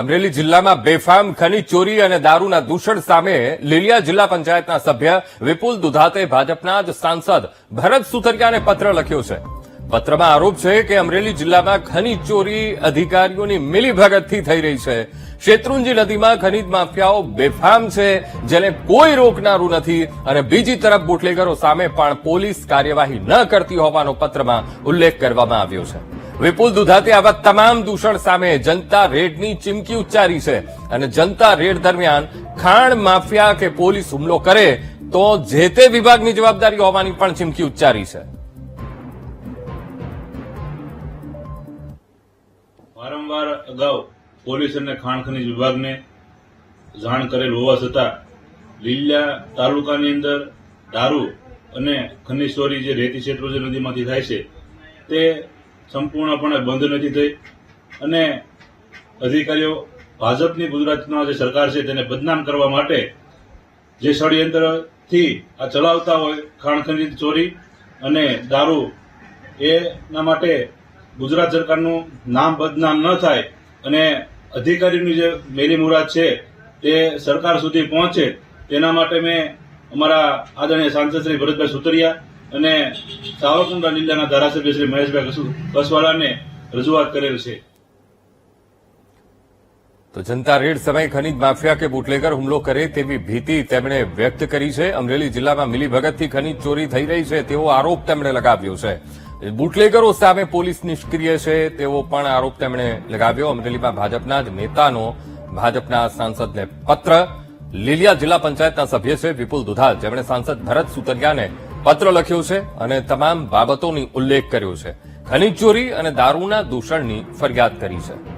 અમરેલી જિલ્લામાં બેફામ, ખનીજ ચોરી અને દારૂના દૂષણ સામે લીલિયા જિલ્લા પંચાયતના સભ્ય વિપુલ દુધાતે ભાજપના જ સાંસદ ભરત સુતરિયાને પત્ર લખ્યો છે. પત્રમાં આરોપ છે કે અમરેલી જિલ્લામાં ખનીજ ચોરી અધિકારીઓની મિલીભગતથી થઈ રહી છે. શેત્રુંજી નદીમાં ખનીજ માફિયાઓ બેફામ છે, જેને કોઈ રોકનારું નથી અને બીજી તરફ બુટલેગરો સામે પણ પોલીસ કાર્યવાહી ન કરતી હોવાનો પત્રમાં ઉલ્લેખ કરવામાં આવ્યો છે. વિપુલ દુધાતે આવા તમામ દૂષણ સામે જનતા રેડની ચીમકી ઉચ્ચારી છે અને જનતા રેડ દરમિયાન ખાણ માફિયા કે પોલીસ હુમલો કરે તો જે તે વિભાગની જવાબદારી હોવાની પણ ચીમકી ઉચ્ચારી છે. વારંવાર અગાઉ પોલીસ અને ખાણ ખનીજ વિભાગને જાણ કરેલ હોવા છતાં લીલા તાલુકાની અંદર દારૂ અને ખનીજ ચોરી જે રેતી શેત્રુંજી નદીમાંથી થાય છે તે સંપૂર્ણપણે બંધ નથી થઈ. અને અધિકારીઓ, ભાજપની ગુજરાતના જે સરકાર છે તેને બદનામ કરવા માટે જે ષડયંત્રથી આ ચલાવતા હોય, ખાણ ચોરી અને દારૂ, એના માટે ગુજરાત સરકારનું નામ બદનામ ન થાય અને અધિકારીની જે મેલી મુરાદ છે તે સરકાર સુધી પહોંચે, તેના માટે મેં અમારા આદરણીય સાંસદ શ્રી ભરતભાઈ સુતરિયા અને સાવરકુંડલા જિલ્લાના ધારાસભ્ય શ્રી મહેશભાઈ કસવાળાને રજૂઆત કરેલ છે. તો જનતા રેડ સમયે ખનીજ માફિયા કે બુટલેગર હુમલો કરે તેવી ભીતિ તેમણે વ્યક્ત કરી છે. અમરેલી જિલ્લામાં મિલીભગતથી ખનીજ ચોરી થઈ રહી છે તેવો આરોપ તેમણે લગાવ્યો છે. બુટલેગરો સામે પોલીસ નિષ્ક્રિય છે તેવો પણ આરોપ તેમણે લગાવ્યો. અમરેલીમાં ભાજપના જ નેતાનો, ભાજપના સાંસદને પત્ર. લીલિયા જિલ્લા પંચાયતના સભ્ય છે વિપુલ દુધાલ. જેમણે સાંસદ ભરત સુતરિયાને પત્ર લખ્યો છે અને તમામ બાબતોની ઉલ્લેખ કર્યો છે. ખનીજ ચોરી અને દારૂના દૂષણની ફરિયાદ કરી છે.